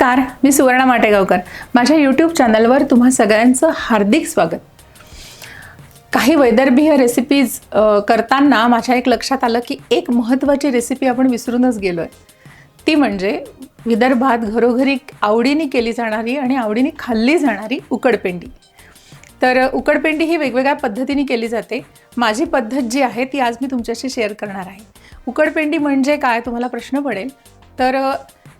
नमस्कार मी सुवर्णा माटेगावकर. माझ्या यूट्यूब चॅनलवर तुम्हा सगळ्यांचं हार्दिक स्वागत. काही वैदर्भीय रेसिपीज करताना माझ्या एक लक्षात आलं की एक महत्त्वाची रेसिपी आपण विसरूनच गेलो आहे ती म्हणजे विदर्भात घरोघरी आवडीने केली जाणारी आणि आवडीने खाल्ली जाणारी उकडपेंडी. तर उकडपेंडी ही वेगवेगळ्या पद्धतीने केली जाते. माझी पद्धत जी आहे ती आज मी तुमच्याशी शेअर करणार आहे. उकडपेंडी म्हणजे काय? तुम्हाला प्रश्न पडेल. तर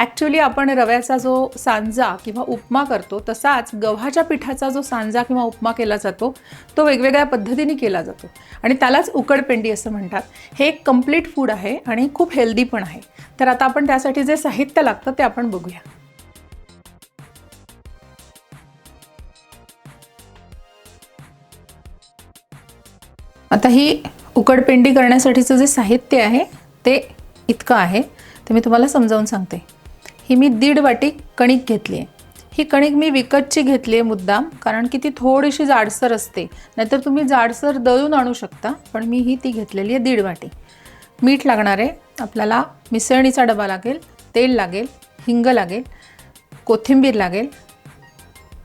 ॲक्च्युली आपण रव्याचा जो सांजा किंवा उपमा करतो तसाच गव्हाच्या पिठाचा जो सांजा किंवा उपमा केला जातो तो वेगवेगळ्या पद्धतीने केला जातो. आणि त्यालाच उकडपेंडी असं म्हणतात. हे एक कंप्लीट फूड आहे आणि खूप हेल्दी पण आहे. तर आता आपण त्यासाठी जे साहित्य लागतं ते आपण बघूया. आता ही उकडपेंडी करण्यासाठीचं जे साहित्य आहे ते इतकं आहे ते मी तुम्हाला समजावून सांगते. ही मी दीड वाटी कणिक घेतली आहे ही कणिक मी विकतची घेतली आहे मुद्दाम कारण की ती थोडीशी जाडसर असते. नाहीतर तुम्ही जाडसर दळून आणू शकता पण मी ही ती घेतलेली आहे दीड वाटी. मीठ लागणार आहे. आपल्याला मिसळणीचा डबा लागेल तेल लागेल हिंग लागेल कोथिंबीर लागेल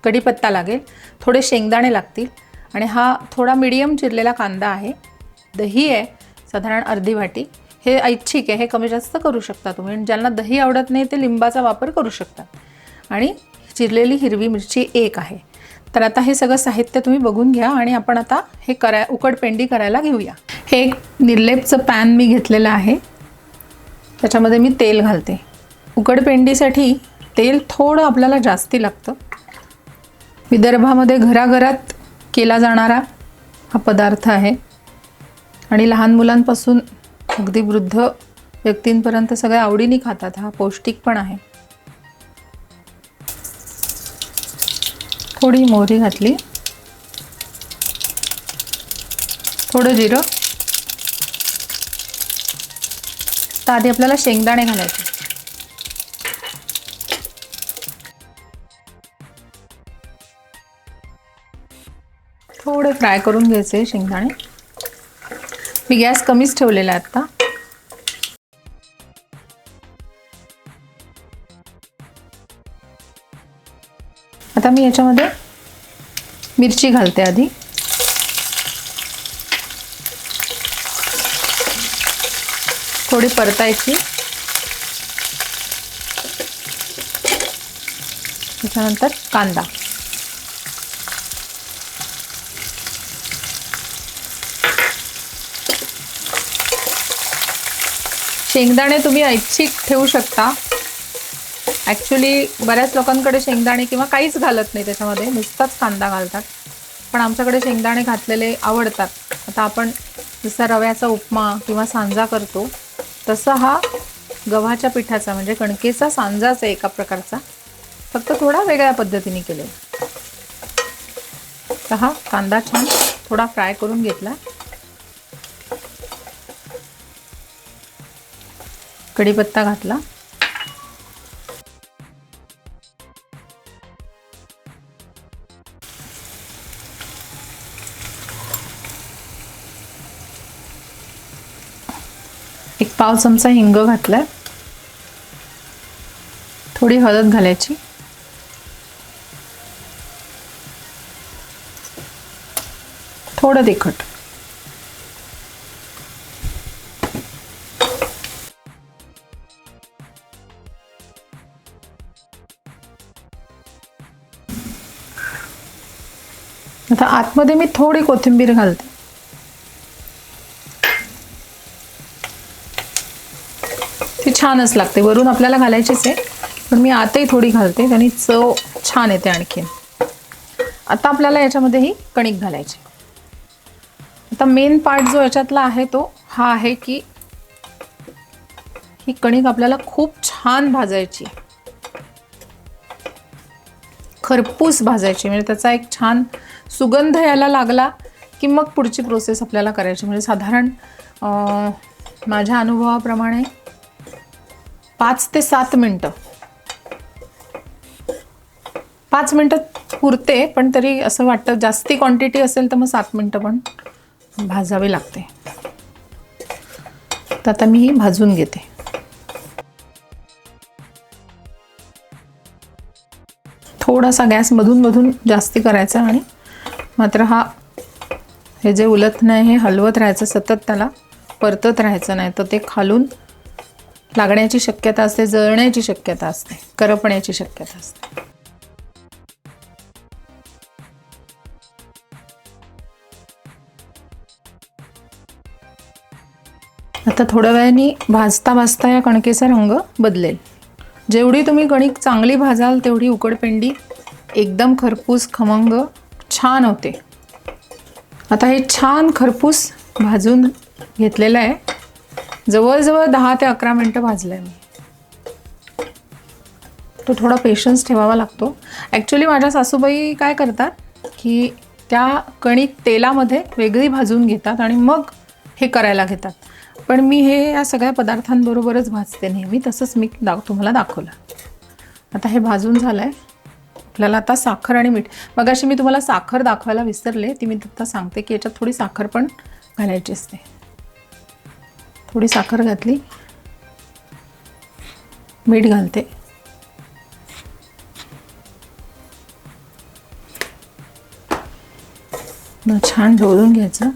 कढीपत्ता लागेल थोडे शेंगदाणे लागतील आणि हा थोडा मिडियम चिरलेला कांदा आहे. दही आहे साधारण अर्धी वाटी. हे ऐच्छिक आहे हे कमी जास्त करू शकता तुम्ही. आणि ज्यांना दही आवडत नाही ते लिंबाचा वापर करू शकता. आणि चिरलेली हिरवी मिरची एक आहे. तर आता हे सगळं साहित्य तुम्ही बघून घ्या आणि आपण आता हे करा उकडपेंडी करायला घेऊया. हे एक निर्लेपचं पॅन मी घेतलेलं आहे. त्याच्यामध्ये मी तेल घालते. उकडपेंडीसाठी तेल थोडं आपल्याला जास्ती लागतं. विदर्भामध्ये घराघरात केला जाणारा हा पदार्थ आहे. आणि लहान मुलांपासून अगदी वृद्ध व्यक्तींपर्यंत सगळ्या आवडीने खातात हा पौष्टिक पण आहे. थोडी मोहरी घातली. थोडं जिरं. तर आधी आपल्याला शेंगदाणे घालायचे. थोडे फ्राय करून घ्यायचे शेंगदाणे. मी गॅस कमीच ठेवलेला आहे आता. आता मी याच्यामध्ये मिरची घालते आधी. थोडी परतायची. त्याच्यानंतर कांदा. शेंगदाणे तुम्ही ऐच्छिक ठेवू शकता. ॲक्च्युली बऱ्याच लोकांकडे शेंगदाणे किंवा काहीच घालत नाही त्याच्यामध्ये. नुसताच कांदा घालतात. पण आमच्याकडे शेंगदाणे घातलेले आवडतात. आता आपण जसा रव्याचा उपमा किंवा सांजा करतो तसा हा गव्हाच्या पिठाचा म्हणजे कणकेचा सांजाच आहे एका प्रकारचा. फक्त थोडा वेगळ्या पद्धतीने केलेला. तर हा कांदा छान थोडा फ्राय करून घेतला. कढीपत्ता घातला. एक पाव चमचा हिंग घातलाय. थोडी हळद घालायची. थोडं तिखट. आता आतमध्ये मी थोडी कोथिंबीर घालते. ती छानच लागते. वरून आपल्याला घालायचीच आहे. पण मी आतही थोडी घालते आणि चव छान येते आणखीन आता आपल्याला याच्यामध्ये ही कणिक घालायची. आता मेन पार्ट जो याच्यातला आहे तो हा आहे की ही कणिक आपल्याला खूप छान भाजायची आहे. खरपूस भाजायची. म्हणजे त्याचा एक छान सुगंध यायला लागला की मग पुढची प्रोसेस आपल्याला करायची. म्हणजे साधारण माझ्या अनुभवाप्रमाणे पाच ते सात मिनटं. पाच मिनटं पुरते पण तरी असं वाटतं जास्ती क्वांटिटी असेल तर मग सात मिनटं पण भाजावी लागते. तर आता मी ही भाजून घेते. थोडासा गॅस मधून मधून जास्ती करायचा आणि मात्र हा हे जे उलत नाही हे हलवत राहायचं सतत त्याला परतत राहायचं नाही. तर ते खालून लागण्याची शक्यता असते जळण्याची शक्यता असते करपण्याची शक्यता असते. आता थोड्या वेळाने भाजता भाजता या कणकेचा रंग बदलेल. जेवढी तुम्ही कणिक चांगली भाजाल तेवढी उकडपेंडी एकदम खरपूस खमंग छान होते. आता हे छान खरपूस भाजून घेतलेलं आहे. जवळजवळ दहा ते अकरा मिनटं भाजलं आहे मी. तो थोडा पेशन्स ठेवावा लागतो. ॲक्च्युली माझ्या सासूबाई काय करतात की त्या कणिक तेलामध्ये वेगळी भाजून घेतात आणि मग हे करायला घेतात. पण मी हे या सगळ्या पदार्थांबरोबरच भाजते नेहमी. तसंच मी दाव तुम्हाला दाखवलं. आता हे भाजून झालं आहे आपल्याला आता साखर आणि मीठ. मग अशी मी तुम्हाला साखर दाखवायला विसरले. ती मी आता सांगते की याच्यात थोडी साखर पण घालायची असते. थोडी साखर घातली. मीठ घालते. छान ढवळून घ्यायचं.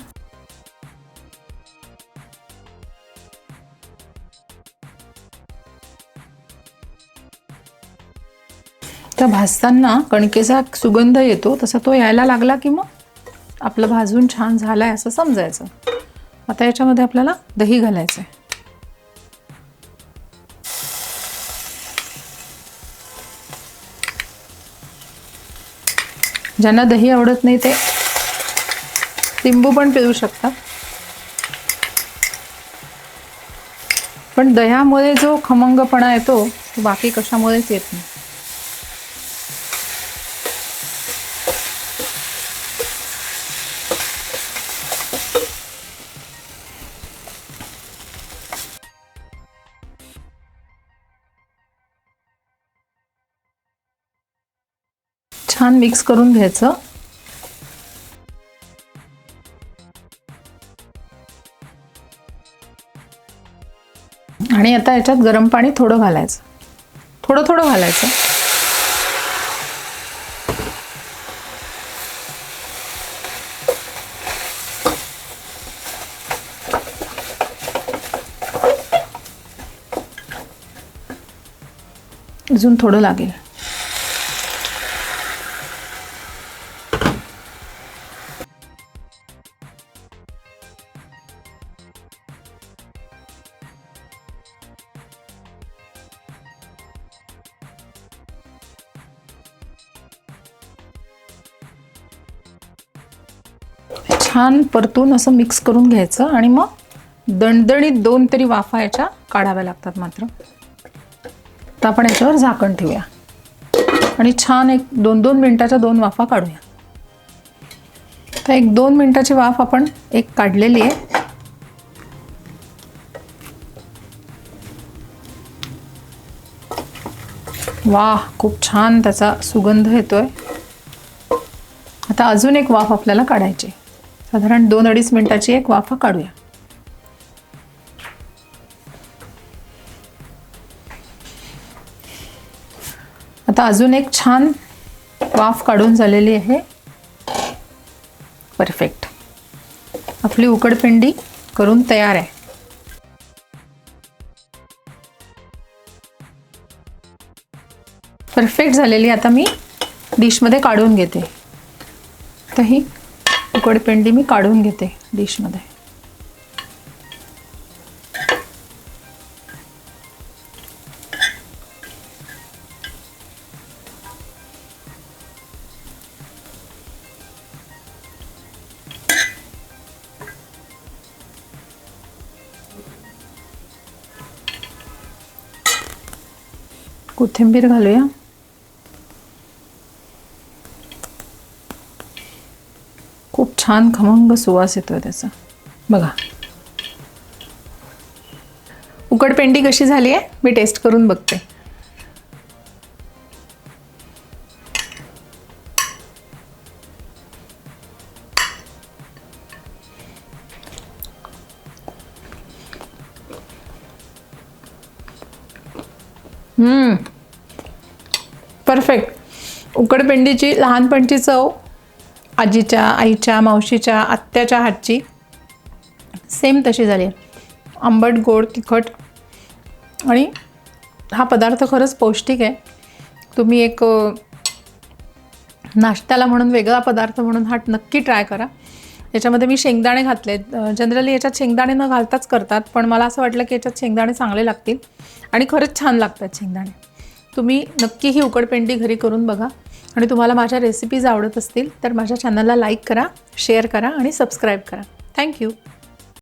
भाजताना कणकेचा सुगंध येतो तसा तो यायला लागला की मग आपलं भाजून छान झालं आहे असं समजायचं. आता याच्यामध्ये आपल्याला दही घालायचं आहे ज्यांना दही आवडत नाही ते लिंबू पण पिळू शकतात. पण दह्यामुळे जो खमंगपणा येतो तो बाकी कशामुळेच येत नाही. छान मिक्स करून घ्यायचं. आणि आता याच्यात गरम पाणी थोडं घालायचं. थोडं थोडं घालायचं. अजून थोडं लागेल. छान परतून असं मिक्स करून घ्यायचं आणि मग दणदणीत दोन तरी वाफा याच्या काढाव्या लागतात मात्र. तर आपण याच्यावर झाकण ठेवूया. आणि छान एक दोन दोन मिनटाच्या दोन वाफा काढूया. तर एक दोन मिनटाची वाफ आपण एक काढलेली आहे. वाह खूप छान त्याचा सुगंध येतोय. आता अजून एक वाफ आपल्याला काढायची साधारण दोन अडीच मिनिटाची एक वाफ काढूया. आता अजून एक छान वाफ काढून झालेली आहे. परफेक्ट आपली उकडपिंडी करून तयार आहे. परफेक्ट झालेली आता मी डिशमध्ये काढून घेते. तर ही उकडपेंडी मी काढून घेते डिशमध्ये. कोथिंबीर घालूया खूप छान खमंग सुवास येतोय त्याचा. बघा. उकडपेंडी कशी झाली आहे? मी टेस्ट करून बघते. परफेक्ट उकडपेंडीची लहानपणची चव आजीच्या आईच्या मावशीच्या आत्याच्या हातची. सेम तशी झाली. आहे आंबट गोड तिखट. आणि हा पदार्थ खरंच पौष्टिक आहे. तुम्ही एक नाश्त्याला म्हणून वेगळा पदार्थ म्हणून हा नक्की ट्राय करा. याच्यामध्ये मी शेंगदाणे घातले. जनरली याच्यात शेंगदाणे न घालताच करतात पण मला असं वाटलं की याच्यात शेंगदाणे चांगले लागतील. आणि खरंच छान लागतात शेंगदाणे. तुम्ही नक्की ही उकडपेंडी घरी करून बघा. आणि तुम्हाला माझ्या रेसिपीज आवडत असतील तर माझ्या चॅनलला लाईक करा शेअर करा आणि सबस्क्राईब करा. थँक्यू